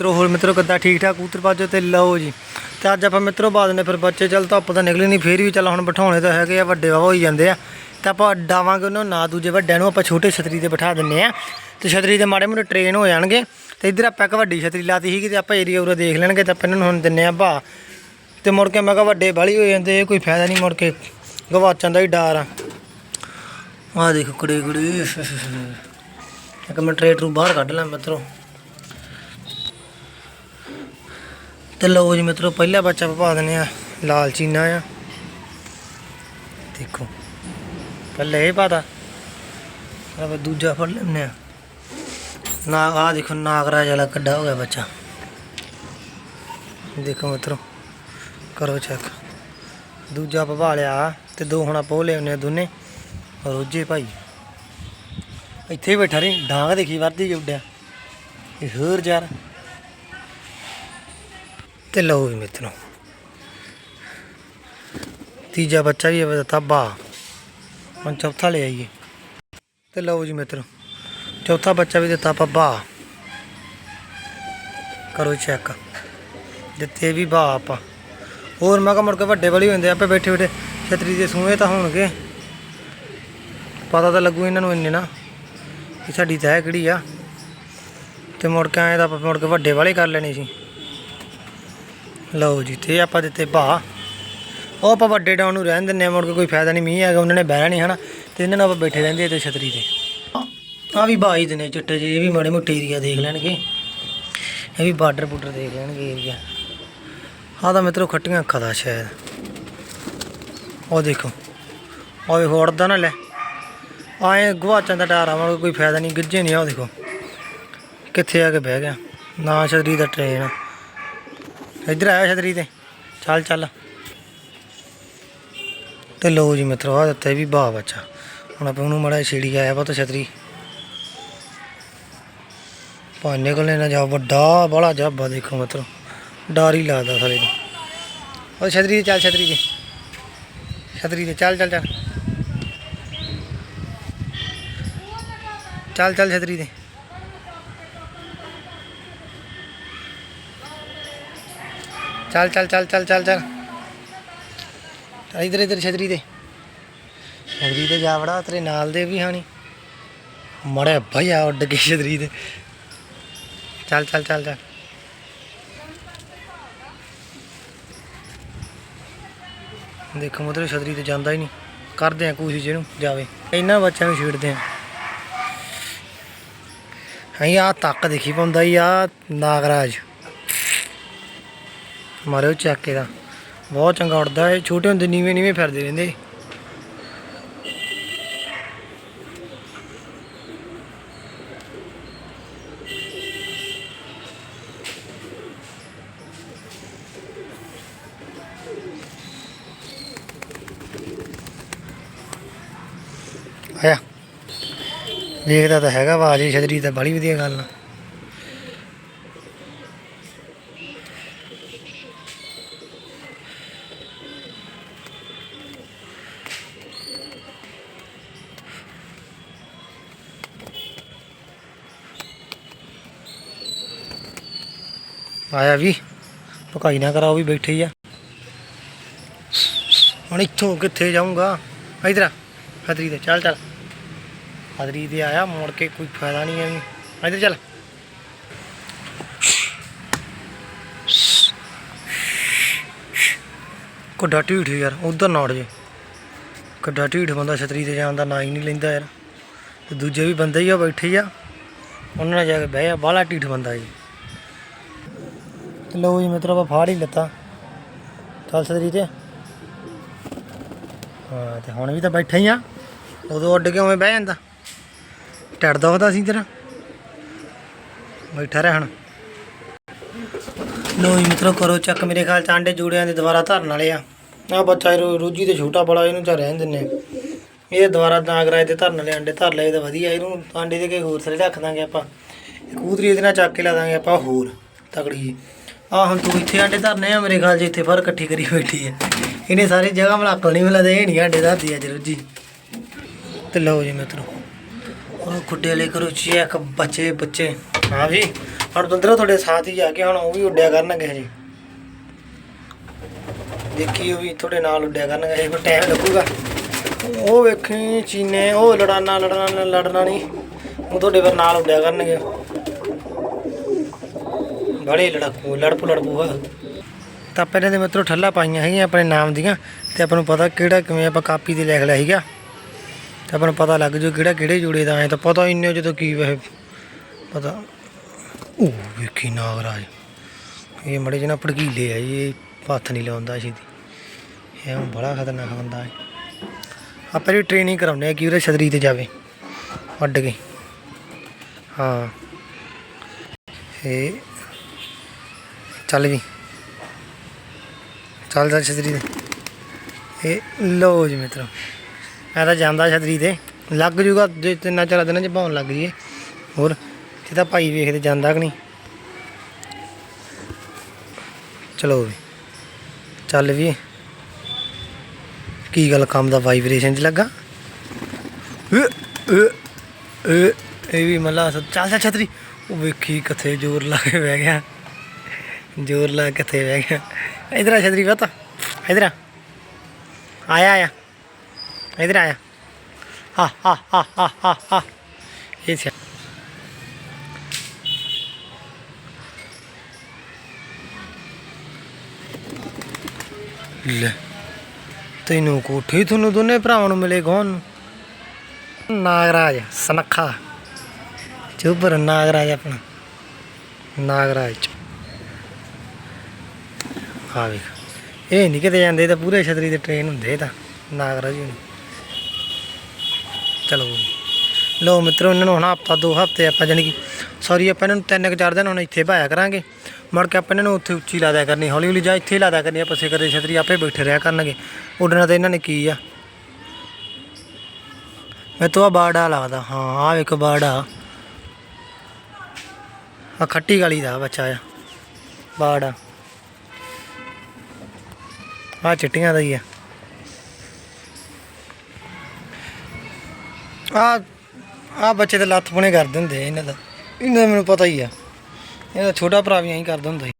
ਮਿੱਤਰੋ, ਹੋਰ ਮਿੱਤਰੋ, ਕਿੱਦਾਂ? ਠੀਕ ਠਾਕ ਕਬੂਤਰ ਪਾਜੋ ਤੇ ਲਓ ਜੀ। ਤੇ ਅੱਜ ਆਪਾਂ ਮਿੱਤਰੋ ਬਾਦ ਨੇ ਫਿਰ ਬੱਚੇ, ਚੱਲ ਧੁੱਪ ਤਾਂ ਨਿਕਲੇ ਨਹੀਂ, ਫੇਰ ਵੀ ਚੱਲ ਹੁਣ ਬਿਠਾਉਣੇ ਤਾਂ ਹੈਗੇ ਆ, ਵੱਡੇ ਵਾਹ ਹੋਈ ਜਾਂਦੇ ਆ। ਤਾਂ ਆਪਾਂ ਡਾਵਾਂਗੇ ਉਹਨਾਂ, ਨੂੰ ਨਾ ਦੂਜੇ ਵੱਡਿਆਂ ਨੂੰ, ਆਪਾਂ ਛੋਟੇ ਛਤਰੀ ਤੇ ਬਿਠਾ ਦਿੰਨੇ ਆ। ਤੇ ਛਤਰੀ ਦੇ ਮਾੜੇ ਮੋਟੇ ਟ੍ਰੇਨ ਹੋ ਜਾਣਗੇ। ਤੇ ਇੱਧਰ ਆਪਾਂ ਇੱਕ ਵੱਡੀ ਛਤਰੀ ਲਾਤੀ ਸੀਗੀ ਤੇ ਆਪਾਂ ਏਰੀਆ ਉਰਾ ਦੇਖ ਲੈਣਗੇ, ਤਾਂ ਆਪਾਂ ਇਹਨਾਂ ਨੂੰ ਹੁਣ ਦਿੰਨੇ ਆ ਭਾ ਤੇ ਮੁੜ ਕੇ ਮੈਂ ਕਿਹਾ ਵੱਡੇ ਬਾਲੀ ਹੋ ਜਾਂਦੇ ਕੋਈ ਫਾਇਦਾ ਨਹੀਂ ਮੁੜ ਕੇ ਗਵਾਚਣ ਦਾ ਹੀ ਡਰ ਆ। ਆਹ ਦੇਖੋ ਕੁੜੇ ਕੁੜੇ। ਇੱਕ ਮਿੰਟ ਟਰੇਟ ਨੂੰ ਬਾਹਰ ਕੱਢ ਲਾਂ ਮਿੱਤਰੋ। ਤੇ ਲਓ ਜੀ ਮਿੱਤਰੋ, ਪਹਿਲਾ ਬੱਚਾ ਪਾ ਦਿੰਦੇ ਆ ਲਾਲ ਚੀਨਾ ਆ। ਦੇਖੋ, ਪਹਿਲੇ ਇਹ ਪਾਤਾ। अब ਦੂਜਾ ਫੜ ਲੈਂਦੇ ਆ ਨਾਗ ਆ ਦੇਖੋ, ਨਾਗਰਾਜ ਵਾਲਾ ਕੱਢਾ ਹੋ ਗਿਆ ਬੱਚਾ। ਦੇਖੋ ਮਿੱਤਰੋ, ਕਰੋ ਚੈੱਕ ਦੂਜਾ ਪਵਾ ਲਿਆ, ਤੇ ਦੋ ਹੁਣ ਪੋ ਉਹ ਲਿਆਉਂਦੇ ਆ ਦੋਨੇ। ਰੋਜੇ ਭਾਈ। ਇੱਥੇ ਬੈਠਾ ਰਹੀ ਡਾਂਗ ਦੇਖੀ, ਵਰਦੀ ਉੱਡਿਆ। ਇਹ ਹੋਰ ਯਾਰ। ਤੇ ਲਓ ਵੀ ਮਿੱਤਰੋ। ਤੀਜਾ ਬੱਚਾ ਵੀ ਹੈ ਤਾਬਾ। ਹੁਣ ਚੌਥਾ ਲੈ ਆਈਏ। ਤੇ ਲਓ ਜੀ ਮਿੱਤਰੋ ਚੌਥਾ ਬੱਚਾ ਵੀ ਦਿੱਤਾ ਪੱਬਾ ਕਰੋ ਚੈੱਕ ਦਿੱਤੇ ਵੀ ਬਾ ਆਪਾਂ। ਹੋਰ ਮੈਂ ਕਿਹਾ ਮੁੜ ਕੇ ਵੱਡੇ ਵਾਲੀ ਹੁੰਦੇ ਆ, ਆਪੇ ਬੈਠੇ ਬੈਠੇ ਛਤਰੀ ਦੇ ਸੂਹੇ ਤਾਂ ਹੋਣਗੇ। ਪਤਾ ਤਾਂ ਲੱਗੂ ਇਹਨਾਂ ਨੂੰ ਇੰਨੇ ਨਾ ਕਿ ਸਾਡੀ ਤਹਿ ਕਿਹੜੀ ਆ। ਤੇ ਮੁੜ ਕੇ ਆਏ ਤਾਂ ਆਪਾਂ ਮੁੜ ਕੇ ਵੱਡੇ ਵਾਲੇ ਕਰ ਲੈਣੇ ਸੀ। ਲਓ ਜੀ, ਤੇ ਆਪਾਂ ਦਿੱਤੇ ਭਾ ਉਹ ਆਪਾਂ ਵੱਡੇ ਡਾਊਨ ਨੂੰ ਰਹਿਣ ਦਿੰਨੇ ਆ ਮੁੜ ਕੇ ਕੋਈ ਫਾਇਦਾ ਨਹੀਂ, ਮੀਂਹ ਹੈਗਾ ਉਹਨਾਂ ਨੇ ਬਹਿਣਾ ਨਹੀਂ ਹਨਾ। ਤੇ ਇਹਨਾਂ ਨਾਲ ਆਪਾਂ ਬੈਠੇ ਰਹਿੰਦੇ ਤੇ ਛਤਰੀ ਤੇ। ਆ ਵੀ ਬਾਈ ਦੇ ਨੇ ਚਿੱਟੇ ਜਿਹੇ, ਇਹ ਵੀ ਮਾੜੇ ਮੋਟੇ ਏਰੀਆ ਦੇਖ ਲੈਣਗੇ। ਇਹ ਵੀ ਬਾਰਡਰ ਬੂਡਰ ਦੇਖ ਲੈਣਗੇ ਏਰੀਆ ਆਹ ਤਾਂ ਮਿੱਤਰੋ ਖੱਟੀਆਂ ਅੱਖਾਂ ਦਾ ਸ਼ਾਇਦ ਉਹ ਦੇਖੋ। ਉਹ ਵੀ ਹੋੜਦਾ ਨਾ ਲੈ। ਆਏ ਗਵਾਚਾਂ ਦਾ ਡਰ ਆਵਾਂ ਕੋਈ ਫਾਇਦਾ ਨਹੀਂ ਗਿੱਜੇ ਨਹੀਂ ਆ, ਉਹ ਦੇਖੋ। ਕਿੱਥੇ ਆ ਕੇ ਬਹਿ ਗਿਆ। ਨਾ ਛਤਰੀ ਦਾ ਟ੍ਰੇਨ ਇੱਧਰ ਆਇਆ ਛਤਰੀ ਤੇ। ਚੱਲ ਚੱਲ। ਤੇ ਲਓ ਜੀ ਮਿੱਤਰੋ ਆ ਦਿੱਤਾ ਵੀ ਬਾਹ ਬੱਚਾ। ਹੁਣ ਆਪਾਂ ਉਹਨੂੰ ਮੜਾ ਛੇੜੀ ਆਇਆ ਵਾ ਤਾਂ ਛਤਰੀ। ਪਾਣੇ ਕੋਲੇ ਨਾ ਜਾ ਵੱਡਾ ਬੜਾ ਜਾਬਾ ਦੇਖੋ ਮਿੱਤਰੋ। ਡਰ ਹੀ ਲੱਗਦਾ ਸਾਲੇ ਨੂੰ। ਉਹ ਛਤਰੀ ਤੇ ਚੱਲ, ਛਤਰੀ ਤੇ। ਛਤਰੀ ਤੇ ਚੱਲ ਚੱਲ ਚੱਲ। ਚੱਲ ਚੱਲ, ਛਤਰੀ ਤੇ। ਚੱਲ ਚੱਲ ਚੱਲ ਚੱਲ ਚੱਲ ਚੱਲ। ਇਧਰ ਇਧਰ ਛਤਰੀ ਤੇ ਛਤਰੀ ਤੇ ਜਾ ਵੜਾ, ਤੇਰੇ ਨਾਲ ਦੇ ਵੀ ਹਾਣੀ ਮੜੇ ਭਈਆ ਉੱਡ ਕੇ ਛਤਰੀ ਤੇ। ਚੱਲ ਚੱਲ ਚੱਲ ਚੱਲ। ਦੇਖੋ ਮਤਲਬ ਛਤਰੀ ਤੇ ਜਾਂਦਾ ਹੀ ਨਹੀਂ। ਕਰਦੇ ਆ ਕੋਸ਼ਿਸ਼ ਇਹਨੂੰ, ਜਾਵੇ। ਇਹਨਾਂ ਬੱਚਿਆਂ ਨੂੰ ਛੇੜਦੇ ਆ। ਹਾਂ ਆ ਤੱਕ ਦੇਖੀ ਪਾਉਂਦਾ ਹੀ ਆ ਨਾਗਰਾਜ। ਮਾਰਿਓ ਚੱਕ ਦਾ ਬਹੁਤ ਚੰਗਾ ਉੱਡਦਾ ਇਹ। ਛੋਟੇ ਹੁੰਦੇ ਨੀਵੇਂ ਨੀਵੇਂ ਫਿਰਦੇ ਰਹਿੰਦੇ। ਆਇਆ। ਵੇਖਦਾ ਤਾਂ ਹੈਗਾ ਆਵਾਜ਼ ਹੀ ਤਾਂ ਬੜੀ ਵਧੀਆ ਗੱਲ ਆ। ਆਇਆ ਵੀ ਪਕਾਈ ਨਾ ਕਰਾਓ ਵੀ ਬੈਠੇ ਹੀ ਆ। ਹੁਣ ਇੱਥੋਂ ਕਿੱਥੇ ਜਾਊਂਗਾ? ਇਧਰ ਆ ਤੇ ਚੱਲ ਚੱਲ। ਖਤਰੀ ਤੇ ਆਇਆ, ਮੁੜ ਕੇ ਕੋਈ ਫਾਇਦਾ ਨਹੀਂ ਹੈ ਇਧਰ ਚੱਲ। ਕੋਡਾ ਢੀਠ ਯਾਰ, ਉਧਰ ਨਾ ਉੜ ਜੇ। ਕੱਡਾ ਢੀਠ ਬੰਦਾ ਛਤਰੀ ਤੇ ਜਾਣ ਦਾ ਨਾਂ ਹੀ ਨਹੀਂ ਲੈਂਦਾ ਯਾਰ। ਤੇ ਦੂਜੇ ਵੀ ਬੰਦੇ ਹੀ ਆ, ਬੈਠੇ ਆ। ਉਹਨਾਂ ਨਾਲ ਜਾ ਕੇ ਬਹਿ ਜਾ, ਬਾਹਲਾ ਢੀਠ ਬੰਦਾ ਜੀ ਤੇ ਲਓ ਜੀ, ਮਿੱਤਰੋ, ਆਪਾਂ ਫਾੜ ਹੀ ਲੱਤਾ। ਚੱਲ ਤੇ। ਹਾਂ, ਤੇ ਹੁਣ ਵੀ ਤਾਂ ਬੈਠਾ ਹੀ ਆ। ਉਦੋਂ ਉੱਡ ਕੇ ਉਵੇਂ ਬਹਿ ਜਾਂਦਾ। ਟੜਦਾ ਉਹਦਾ ਸੀ ਤੇਰਾ। ਬੈਠਾ ਰਹਿ ਹੁਣ। ਲੋ ਜੀ, ਮਿੱਤਰੋ, ਕਰੋ ਚੱਕ ਮੇਰੇ ਖਿਆਲ ਚ ਆਂਡੇ ਜੂੜਿਆਂ ਦੇ ਦੁਬਾਰਾ ਧਰਨ ਵਾਲੇ ਆ। ਆ ਬੱਚਾ ਰੋਜੀ ਤੇ ਛੋਟਾ ਬੜਾ, ਇਹਨੂੰ ਤਾਂ ਰਹਿਣ ਦਿੰਨੇ ਆ। ਇਹ ਦੁਬਾਰਾ ਨਾਗਰਾਜ ਤੇ ਧਰਨ ਵਾਲੇ ਆਂਡੇ ਧਰ ਲਏ ਤਾਂ ਵਧੀਆ ਇਹਨੂੰ ਆਂਡੇ ਦੇ ਕੇ ਹੋਰ ਸਾਰੇ ਰੱਖ ਦਾਂਗੇ ਆਪਾਂ। ਕੂਦਰੀ ਇਹਦੇ ਨਾਲ ਚੱਕ ਕੇ ਲਾ ਦਾਂਗੇ ਆਪਾਂ, ਹੋਰ ਤਕੜੀ ਆ ਹੁਣ ਤੂੰ ਇੱਥੇ ਆਂਡੇ ਧਰਨੇ ਆ, ਮੇਰੇ ਖਿਆਲ 'ਚ ਇੱਥੇ ਫਰ ਇਕੱਠੀ ਕਰੀ ਬੈਠੀ ਹੈ ਇਹਨੇ ਸਾਰੀ ਜਗ੍ਹਾ ਮਲਾਕਲ ਨਹੀਂ ਮਿਲਦਾ, ਇਹ ਨਹੀਂ ਆਂਡੇ ਧਰਦੀ ਅੱਜ ਰੋਜੀ ਤੇ ਲਓ ਜੀ ਮਿੱਤਰੋ ਉਹ ਖੁੱਡੇ ਵਾਲੇ ਕਰੋ ਚੈੱਕ ਬੱਚੇ ਬੱਚੇ। ਹਾਂ ਵੀ ਹੁਣ ਤੁੰਦਰੋ ਤੁਹਾਡੇ ਸਾਥ ਹੀ ਜਾ ਕੇ ਹੁਣ ਉਹ ਵੀ ਉੱਡਿਆ ਕਰਨਗੇ ਜੀ ਦੇਖੀ ਉਹ ਵੀ ਤੁਹਾਡੇ ਨਾਲ ਉੱਡਿਆ ਕਰਨਗੇ, ਹਜੇ ਟਾਈਮ ਲੱਗੂਗਾ। ਉਹ ਵੇਖੀ ਚੀਨੇ, ਉਹ ਲੜਾਨਾ, ਲੜਨਾ ਲੜਨਾ ਨਹੀਂ। ਉਹ ਤੁਹਾਡੇ ਪਰ ਨਾਲ ਉੱਡਿਆ ਕਰਨਗੇ। ਬੜੇ ਲੜਕੂ ਲੜਪੂ ਲੜਪੂ ਆ ਤਾਂ ਆਪਾਂ ਇਹਨਾਂ ਦੇ ਮਿੱਤਰੋ ਠੱਲਾ ਪਾਈਆਂ ਹੈਗੀਆਂ ਆਪਣੇ ਨਾਮ ਦੀਆਂ ਤੇ ਆਪਾਂ ਨੂੰ ਪਤਾ ਕਿਹੜਾ ਕਿਵੇਂ ਆਪਾਂ ਕਾਪੀ ਤੇ ਲਿਖ ਲਿਆ ਸੀਗਾ। ਤੇ ਆਪਾਂ ਨੂੰ ਪਤਾ ਲੱਗ ਜੂ ਕਿਹੜਾ ਕਿਹੜੇ ਜੋੜੇ ਦਾ ਐ ਤਾਂ ਪਤਾ ਹੀ ਜਦੋਂ ਕੀ ਵੈਸੇ ਪਤਾ ਉਹ ਵੇਖੀ ਨਾਗਰਾਜ। ਇਹ ਮੜੇ ਜਨਾ ਭੜਕੀਲੇ ਆ ਜੀ, ਇਹ ਹੱਥ ਨਹੀਂ ਲਾਉਂਦਾ ਛੇਤੀ। ਇਹ ਬੜਾ ਖਤਰਨਾਕ ਬੰਦਾ ਹੈ। ਆਪਾਂ ਵੀ ਟ੍ਰੇਨਿੰਗ ਕਰਾਉਂਦੇ ਆ ਕਿ ਉਹਦੇ ਛਤਰੀ ਤੇ ਜਾਵੇ। ਵੱਡ ਕੇ। ਹਾਂ। ਇਹ ਚੱਲ ਵੀ। ਚੱਲ ਜਾ ਛਤਰੀ ਤੇ ਇਹ ਲੋ ਜੀ ਮਿੱਤਰੋ, ਮੈਂ ਤਾਂ ਜਾਂਦਾ ਛਤਰੀ ਤੇ। ਲੱਗ ਜੂਗਾ ਜੇ ਤਿੰਨਾਂ ਚਾਰ ਦਿਨਾਂ ਚ ਭਾਉਣ ਲੱਗ ਜੀਏ। ਹੋਰ ਜੇ ਤਾਂ ਭਾਈ ਵੇਖਦੇ ਜਾਂਦਾ ਕਿ ਨਹੀਂ। ਚਲੋ ਵੀ, ਚੱਲ ਵੀ। ਕੀ ਗੱਲ ਕੰਮ ਦਾ ਵਾਈਬ੍ਰੇਸ਼ਨ ਚ ਲੱਗਾ? ਇਹ ਵੀ ਮੱਲਾ ਸ- ਚੱਲ ਛਤਰੀ, ਉਹ ਵੇਖੀ ਕਿੱਥੇ ਜ਼ੋਰ ਲਾ ਕੇ ਬਹਿ ਗਿਆ। ਜ਼ੋਰ ਲਾ ਕੇ ਕਿੱਥੇ ਬਹਿ ਗਿਆ। ਇਧਰ ਆ ਛਤਰੀ ਪਤਾ, ਇਧਰ ਆ। ਆਇਆ ਆਇਆ। ਇਧਰ ਆਇਆ। ਹਾ ਹਾ ਹਾ ਹਾ ਹਾ ਲੈ, ਤੈਨੂੰ ਕੋਠੀ ਤੁਹਾਨੂੰ ਦੋਨੇ ਭਰਾਵਾਂ ਨੂੰ ਮਿਲੇ ਕੌਣ ਨੂੰ? ਨਾਗਰਾਜ, ਸਨੱਖਾ। ਚੁੱਪਰ ਨਾਗਰਾਜ ਆਪਣਾ। ਨਾਗਰਾਜ ਆ ਵੇਖ ਇਹ ਨਹੀਂ ਕਿਤੇ ਜਾਂਦੇ ਤਾਂ ਪੂਰੇ ਛਤਰੀ ਦੇ ਟ੍ਰੇਨ ਹੁੰਦੇ ਤਾਂ ਨਾਗਰਾਜ ਹੀ ਹੁੰਦੇ। ਚਲੋ ਲੋ ਮਿੱਤਰੋ, ਇਹਨਾਂ ਨੂੰ ਹੁਣ ਹਫਤਾ ਦੋ ਹਫ਼ਤੇ ਆਪਾਂ ਜਾਣੀ ਕਿ ਸੌਰੀ ਆਪਾਂ ਇਹਨਾਂ ਨੂੰ ਤਿੰਨ ਕੁ ਚਾਰ ਦਿਨ ਹੁਣ ਇੱਥੇ ਭਾਇਆ ਕਰਾਂਗੇ। ਮੁੜ ਕੇ ਆਪਾਂ ਇਹਨਾਂ ਨੂੰ ਉੱਥੇ ਉੱਚੀ ਲਾ ਦਿਆ ਕਰਨੀ, ਹੌਲੀ ਹੌਲੀ ਜਾਂ ਇੱਥੇ ਲਾ ਦਿਆ ਕਰਨੀ, ਆਪਾਂ ਸਿਖਰ ਦੇ ਛਤਰੀ ਆਪੇ ਬੈਠੇ ਰਿਹਾ ਕਰਨਗੇ। ਉੱਡਣਾ ਤਾਂ ਇਹਨਾਂ ਨੇ ਕੀ ਆ? ਮੈਂ ਤੋਂ ਆ ਬਾੜਾ ਲੱਗਦਾ ਹਾਂ ਆ ਇੱਕ ਬਾੜਾ। ਆ ਖੱਟੀ ਗਾਲੀ ਦਾ ਬੱਚਾ ਆ, ਬਾੜਾ। ਆ ਚਿੱਟੀਆਂ ਦਾ ਹੀ ਆ। ਆ ਆ ਬੱਚੇ ਤੇ ਲੱਤ ਪੁਣੇ ਕਰ ਦਿੰਦੇ ਆ ਇਹਨਾਂ ਦਾ। ਇਹਨਾਂ ਦਾ ਮੈਨੂੰ ਪਤਾ ਹੀ ਆ। ਇਹਦਾ ਛੋਟਾ ਭਰਾ ਵੀ ਐਂ ਕਰਦਾ ਹੁੰਦਾ ਸੀ।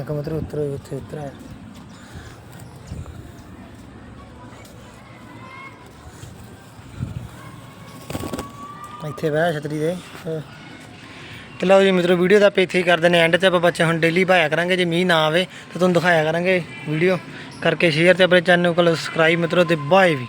ਇੱਕ ਮਤਲਬ ਉੱਤਰ ਉੱਥੇ ਉੱਤਰ ਆਇਆ। ਇੱਥੇ ਬਹਿ ਛਤਰੀ ਦੇ। ਤੇ ਲਓ ਜੀ ਮਿੱਤਰੋ ਵੀਡੀਓ ਦਾ ਆਪਾਂ ਇੱਥੇ ਹੀ ਕਰ ਦਿੰਦੇ ਐਂਡ ਤੇ ਆਪਾਂ ਬੱਚੇ ਹੁਣ ਡੇਲੀ ਭਾਇਆ ਕਰਾਂਗੇ। ਜੇ ਮੀਂਹ ਨਾ ਆਵੇ ਤਾਂ ਤੁਹਾਨੂੰ ਦਿਖਾਇਆ ਕਰਾਂਗੇ ਵੀਡੀਓ। ਕਰਕੇ ਸ਼ੇਅਰ ਤੇ ਆਪਣੇ ਚੈਨਲ ਨੂੰ ਕੋਲ ਸਬਸਕ੍ਰਾਈਬ ਮਿੱਤਰੋ ਤੇ ਬਾਏ ਵੀ।